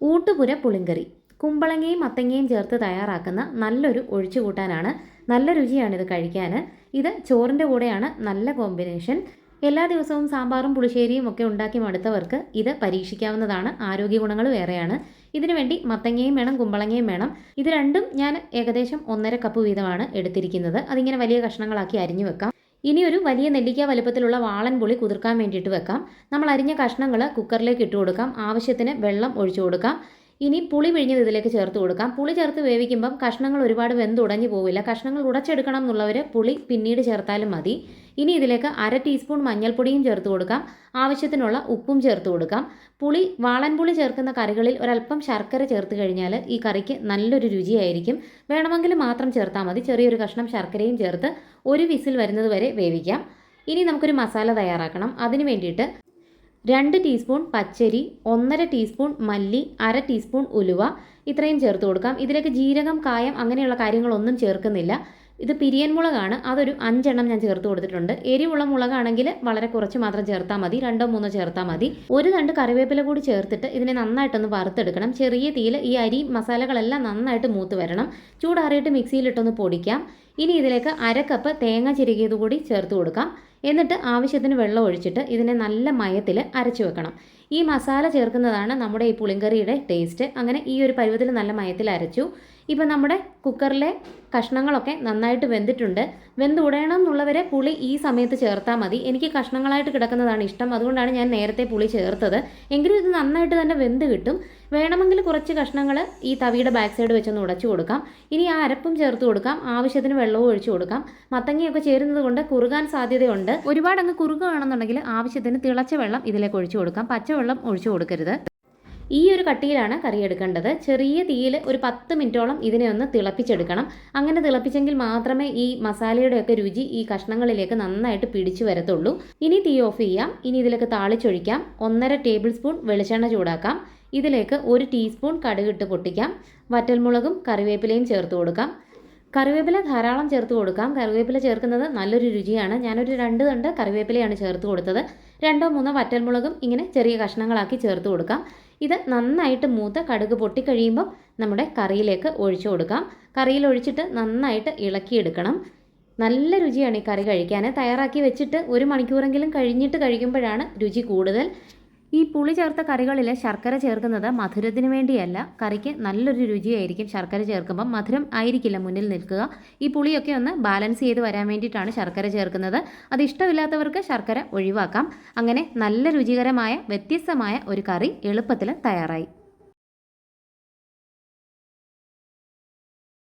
ഊട്ടുപുര പുളിങ്കറി. കുമ്പളങ്ങയും മത്തങ്ങയും ചേർത്ത് തയ്യാറാക്കുന്ന നല്ലൊരു ഒഴിച്ചുകൂട്ടാനാണ് നല്ല രുചിയാണ് ഇത് കഴിക്കാൻ ഇത് ചോറിന്റെ കൂടെയാണ് നല്ല കോമ്പിനേഷൻ. എല്ലാ ദിവസവും സാമ്പാറും പുളിശ്ശേരിയും ഒക്കെ ഉണ്ടാക്കി മടുത്തവർക്ക് ഇത് പരീക്ഷിക്കാവുന്നതാണ്. ആരോഗ്യ ഗുണങ്ങൾ വേറെയാണ് ഇതിനുവേണ്ടി മത്തങ്ങയും വേണം കുമ്പളങ്ങയും വേണം. ഇത് രണ്ടും ഞാൻ ഏകദേശം ഒന്നര കപ്പ് വീതമാണ് എടുത്തിരിക്കുന്നത്. അതിങ്ങനെ വലിയ കഷ്ണങ്ങളാക്കി അരിഞ്ഞു വെക്കാം. ഇനി ഒരു വലിയ നെല്ലിക്ക വലുപ്പത്തിലുള്ള വാളൻ പുളി കുതിർക്കാൻ വേണ്ടിയിട്ട് വെക്കാം. നമ്മൾ അരിഞ്ഞ കഷ്ണങ്ങൾ കുക്കറിലേക്ക് ഇട്ട് കൊടുക്കാം. ആവശ്യത്തിന് വെള്ളം ഒഴിച്ചു കൊടുക്കാം. ഇനി പുളി പിഴിഞ്ഞത് ഇതിലേക്ക് ചേർത്ത് കൊടുക്കാം. പുളി ചേർത്ത് വേവിക്കുമ്പം കഷ്ണങ്ങൾ ഒരുപാട് വെന്തുടഞ്ഞു പോവില്ല. കഷ്ണങ്ങൾ ഉടച്ചെടുക്കണം എന്നുള്ളവർ പുളി പിന്നീട് ചേർത്താലും മതി. ഇനി ഇതിലേക്ക് അര ടീസ്പൂൺ മഞ്ഞൾപ്പൊടിയും ചേർത്ത് കൊടുക്കാം. ആവശ്യത്തിനുള്ള ഉപ്പും ചേർത്ത് കൊടുക്കാം. പുളി വാളൻപുളി ചേർക്കുന്ന കറികളിൽ ഒരല്പം ശർക്കര ചേർത്ത് കഴിഞ്ഞാൽ ഈ കറിക്ക് നല്ലൊരു രുചിയായിരിക്കും. വേണമെങ്കിൽ മാത്രം ചേർത്താൽ മതി. ചെറിയൊരു കഷ്ണം ശർക്കരയും ചേർത്ത് ഒരു വിസിൽ വരുന്നത് വരെ വേവിക്കാം. ഇനി നമുക്കൊരു മസാല തയ്യാറാക്കണം. അതിന് വേണ്ടിയിട്ട് രണ്ട് ടീസ്പൂൺ പച്ചരി ഒന്നര ടീസ്പൂൺ മല്ലി അര ടീസ്പൂൺ ഉലുവ ഇത്രയും ചേർത്ത് കൊടുക്കാം. ഇതിലേക്ക് ജീരകം കായം അങ്ങനെയുള്ള കാര്യങ്ങളൊന്നും ചേർക്കുന്നില്ല. ഇത് പിരിയൻ മുളകാണ്. അതൊരു അഞ്ചെണ്ണം ഞാൻ ചേർത്ത് കൊടുത്തിട്ടുണ്ട്. എരിവുള്ള മുളകാണെങ്കിൽ വളരെ കുറച്ച് മാത്രം ചേർത്താൽ മതി. രണ്ടോ മൂന്നോ ചേർത്താൽ മതി. ഒരു തണ്ട് കറിവേപ്പില കൂടി ചേർത്തിട്ട് ഇതിനെ നന്നായിട്ടൊന്ന് വറുത്തെടുക്കണം. ചെറിയ തീയിൽ ഈ അരി മസാലകളെല്ലാം നന്നായിട്ട് മൂത്ത് വരണം. ചൂടാറിയിട്ട് മിക്സിയിലിട്ടൊന്ന് പൊടിക്കാം. ഇനി ഇതിലേക്ക് അര കപ്പ് തേങ്ങ ചിരുകിയത് കൂടി ചേർത്ത് കൊടുക്കാം. എന്നിട്ട് ആവശ്യത്തിന് വെള്ളം ഒഴിച്ചിട്ട് ഇതിനെ നല്ല മയത്തിൽ അരച്ചു വെക്കണം. ഈ മസാല ചേർക്കുന്നതാണ് നമ്മുടെ ഈ പുളിങ്കറിയുടെ ടേസ്റ്റ് അങ്ങനെ ഈ ഒരു പരുവത്തിൽ നല്ല മയത്തിൽ അരച്ചു. ഇപ്പം നമ്മുടെ കുക്കറിലെ കഷ്ണങ്ങളൊക്കെ നന്നായിട്ട് വെന്തിട്ടുണ്ട്. വെന്ത് ഉടയണം എന്നുള്ളവരെ പുളി ഈ സമയത്ത് ചേർത്താൽ മതി. എനിക്ക് കഷ്ണങ്ങളായിട്ട് കിടക്കുന്നതാണ് ഇഷ്ടം. അതുകൊണ്ടാണ് ഞാൻ നേരത്തെ പുളി ചേർത്തത്. എങ്കിലും ഇത് നന്നായിട്ട് തന്നെ വെന്ത് കിട്ടും. വേണമെങ്കിൽ കുറച്ച് കഷ്ണങ്ങൾ ഈ തവിയുടെ ബാക്ക് സൈഡ് വെച്ചൊന്ന് ഉടച്ചു കൊടുക്കാം. ഇനി ആ അരപ്പും ചേർത്ത് കൊടുക്കാം. ആവശ്യത്തിന് വെള്ളവും ഒഴിച്ചു കൊടുക്കാം. മത്തങ്ങയൊക്കെ ചേരുന്നത് കൊണ്ട് കുറുകാൻ സാധ്യതയുണ്ട്. ഒരുപാട് അങ്ങ് കുറുകുകയാണെന്നുണ്ടെങ്കിൽ ആവശ്യത്തിന് തിളച്ച വെള്ളം ഇതിലേക്ക് ഒഴിച്ചു കൊടുക്കാം. പച്ചവെള്ളം ഒഴിച്ചു കൊടുക്കരുത്. ഈ ഒരു കട്ടിയിലാണ് കറി എടുക്കേണ്ടത്. ചെറിയ തീയിൽ ഒരു പത്ത് മിനിറ്റോളം ഇതിനെ ഒന്ന് തിളപ്പിച്ചെടുക്കണം. അങ്ങനെ തിളപ്പിച്ചെങ്കിൽ മാത്രമേ ഈ മസാലയുടെയൊക്കെ രുചി ഈ കഷ്ണങ്ങളിലേക്ക് നന്നായിട്ട് പിടിച്ചു വരത്തുള്ളൂ. ഇനി തീ ഓഫ് ചെയ്യാം. ഇനി ഇതിലേക്ക് താളിച്ചൊഴിക്കാം. ഒന്നര ടേബിൾ സ്പൂൺ വെളിച്ചെണ്ണ ചൂടാക്കാം. ഇതിലേക്ക് ഒരു ടീസ്പൂൺ കടുകിട്ട് പൊട്ടിക്കാം. വറ്റൽമുളകും കറിവേപ്പിലയും ചേർത്ത് കൊടുക്കാം. കറിവേപ്പില ധാരാളം ചേർത്ത് കൊടുക്കാം. കറിവേപ്പില ചേർക്കുന്നത് നല്ലൊരു രുചിയാണ്. ഞാനൊരു രണ്ട് തണ്ട് കറിവേപ്പിലയാണ് ചേർത്ത് കൊടുത്തത്. രണ്ടോ മൂന്നോ വറ്റൽമുളകും ഇങ്ങനെ ചെറിയ കഷ്ണങ്ങളാക്കി ചേർത്ത് കൊടുക്കാം. ഇത് നന്നായിട്ട് മൂത്ത് കടുക് പൊട്ടിക്കഴിയുമ്പോൾ നമ്മുടെ കറിയിലേക്ക് ഒഴിച്ചു കൊടുക്കാം. കറിയിൽ ഒഴിച്ചിട്ട് നന്നായിട്ട് ഇളക്കിയെടുക്കണം. നല്ല രുചിയാണ് ഈ കറി കഴിക്കാൻ. തയ്യാറാക്കി വെച്ചിട്ട് ഒരു മണിക്കൂറെങ്കിലും കഴിഞ്ഞിട്ട് കഴിക്കുമ്പോഴാണ് രുചി കൂടുതൽ. ഈ പുളി ചേർത്ത കറികളിൽ ശർക്കര ചേർക്കുന്നത് മധുരത്തിന് വേണ്ടിയല്ല. കറിക്ക് നല്ലൊരു രുചിയായിരിക്കും ശർക്കര ചേർക്കുമ്പം. മധുരം ആയിരിക്കില്ല മുന്നിൽ നിൽക്കുക. ഈ പുളിയൊക്കെ ഒന്ന് ബാലൻസ് ചെയ്ത് വരാൻ വേണ്ടിയിട്ടാണ് ശർക്കര ചേർക്കുന്നത്. അത് ഇഷ്ടമില്ലാത്തവർക്ക് ശർക്കര ഒഴിവാക്കാം. അങ്ങനെ നല്ല രുചികരമായ വ്യത്യസ്തമായ ഒരു കറി എളുപ്പത്തിൽ തയ്യാറായി.